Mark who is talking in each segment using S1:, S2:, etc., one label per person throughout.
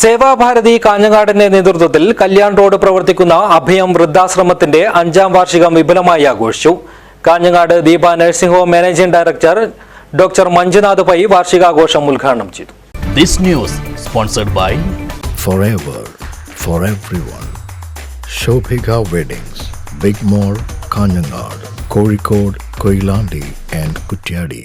S1: സേവാഭാരതി കാഞ്ഞങ്ങാടിന്റെ നേതൃത്വത്തിൽ കല്യാൺ റോഡ് പ്രവർത്തിക്കുന്ന അഭയം വൃദ്ധാശ്രമത്തിന്റെ അഞ്ചാം വാർഷികം വിപുലമായി ആഘോഷിച്ചു Kanhangad Deepa nursing home managing director doctor Manjunath Pai വാർഷികാഘോഷം ഉദ്ഘാടനം ചെയ്തു
S2: This news sponsored by
S3: forever for everyone. Shobhika Weddings, Big mall Kanhangad Kozhikode Koilandi and Kutyadi.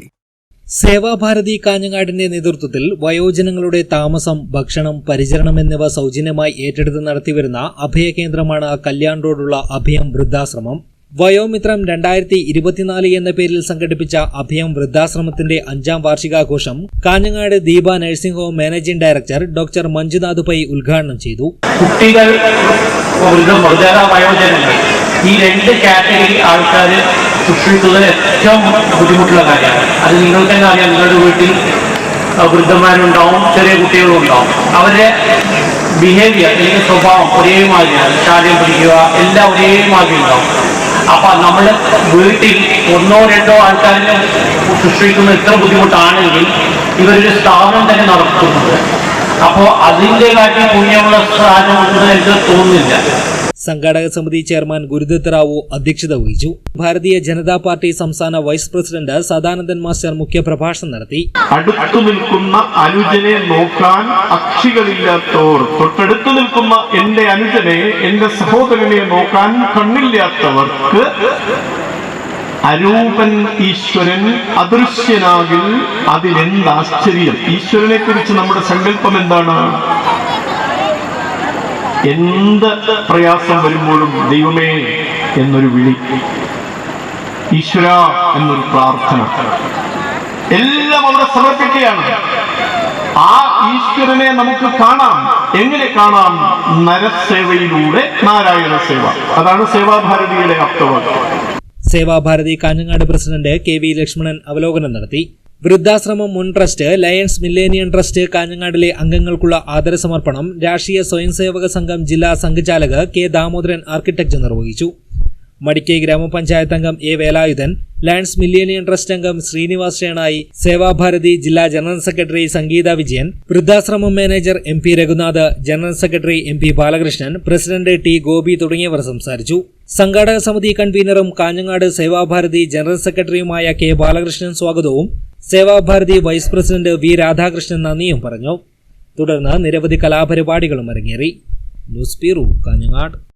S1: Seva Bharati കാഞ്ഞങ്ങാടിന്റെ നേതൃത്വത്തിൽ വയോജനങ്ങളുടെ താമസം ഭക്ഷണം പരിചരണം എന്നിവ സൗജന്യമായി ഏറ്റെടുത്ത് നടത്തിവരുന്ന അഭയകേന്ദ്രമാണ് കല്യാൺ റോഡുള്ള അഭയം വൃദ്ധാശ്രമം. വയോമിത്രം രണ്ടായിരത്തി ഇരുപത്തിനാല് എന്ന പേരിൽ സംഘടിപ്പിച്ച അഭയം വൃദ്ധാശ്രമത്തിന്റെ അഞ്ചാം വാർഷികാഘോഷം Kanhangad Deepa nursing home managing director doctor Manjunath Pai ഉദ്ഘാടനം ചെയ്തു.
S4: കുട്ടികൾ ഈ രണ്ട് കാറ്റഗറി ആൾക്കാർ സൃഷ്ടിക്കുന്നത് ഏറ്റവും ബുദ്ധിമുട്ടുള്ള കാര്യമാണ് അത് നിങ്ങൾക്ക് തന്നെ അറിയാം നിങ്ങളുടെ വീട്ടിൽ വൃദ്ധന്മാരുണ്ടാവും ചെറിയ കുട്ടികളും ഉണ്ടാവും അവരുടെ ബിഹേവിയർ അല്ലെങ്കിൽ സ്വഭാവം ഒരേ മാതിരിയാണ് ശാഠ്യം പിടിക്കുക എല്ലാം ഒരേ മാതിരി ഉണ്ടാവും. അപ്പൊ നമ്മൾ വീട്ടിൽ ഒന്നോ രണ്ടോ ആൾക്കാരിനെ സൃഷ്ടിക്കുന്ന ഇത്ര ബുദ്ധിമുട്ടാണെങ്കിൽ ഇവരൊരു സ്ഥാപനം തന്നെ നടത്തുന്നത് അപ്പോൾ അതിന്റെ കാര്യം പുണ്യമുള്ള സ്ഥാനം ഉണ്ടെന്ന് എനിക്ക് തോന്നുന്നില്ല.
S1: സംഘാടക സമിതി ചെയർമാൻ ഗുരുദത്ത് റാവു അധ്യക്ഷത വഹിച്ചു. ഭാരതീയ ജനതാ പാർട്ടി സംസ്ഥാന വൈസ് പ്രസിഡന്റ് സദാനന്ദൻ മാസ്റ്റർ മുഖ്യപ്രഭാഷണം നടത്തി.
S5: അടുത്തു നിൽക്കുന്ന അനുജനെ നോക്കാൻ അക്ഷികളില്ലാത്തവർ തൊട്ടടുത്ത് നിൽക്കുന്ന എന്റെ അനുജനെ എന്റെ സഹോദരനെ നോക്കാൻ കണ്ണില്ലാത്തവർക്ക് അരൂപൻ ഈശ്വരൻ അദൃശ്യനാകിൽ അതിലെന്താശ്ചര്യം ഈശ്വരനെ കുറിച്ച് നമ്മുടെ സങ്കല്പം എന്താണ് എന്ത് പ്രയാസം വരുമ്പോഴും ദൈവമേ എന്നൊരു വിളി ഈശ്വര എന്നൊരു പ്രാർത്ഥന. എല്ലാം അവിടെ സമർപ്പിക്കുകയാണ്. ആ ഈശ്വരനെ നമുക്ക് കാണാം. എങ്ങനെ കാണാം? നരസേവയിലൂടെ നാരായണ സേവ. അതാണ് സേവാഭാരതിയുടെ അർത്ഥവാദം.
S1: Sevabharathi Kanhangad president K V Lakshmanan അവലോകനം നടത്തി. വൃദ്ധാശ്രമം മുൻ ട്രസ്റ്റ് ലയൺസ് മില്ലേനിയൻ ട്രസ്റ്റ് കാഞ്ഞങ്ങാടിലെ അംഗങ്ങൾക്കുള്ള ആദരസമർപ്പണം രാഷ്ട്രീയ സ്വയംസേവക സംഘം ജില്ലാ സംഘചാലക് കെ ദാമോദരൻ ആർക്കിടെക്ചർ നിർവഹിച്ചു. മടിക്കൈ ഗ്രാമപഞ്ചായത്ത് അംഗം A Velayudhan Lions Millennium trust അംഗം ശ്രീനിവാസ് ഷേണായി സേവാഭാരതി ജില്ലാ general secretary Sangeetha Vijayan വൃദ്ധാശ്രമം manager M P Raghunath general secretary M P Balakrishnan president T Gopi തുടങ്ങിയവർ സംസാരിച്ചു. സംഘാടക സമിതി കൺവീനറും കാഞ്ഞങ്ങാട് സേവാഭാരതി ജനറൽ സെക്രട്ടറിയുമായ കെ ബാലകൃഷ്ണൻ സ്വാഗതവും Sevabharathi vice president V Radhakrishnan നന്ദിയും പറഞ്ഞു. തുടർന്ന് നിരവധി കലാപരിപാടികളും അരങ്ങേറി. News bureau Kanhangad.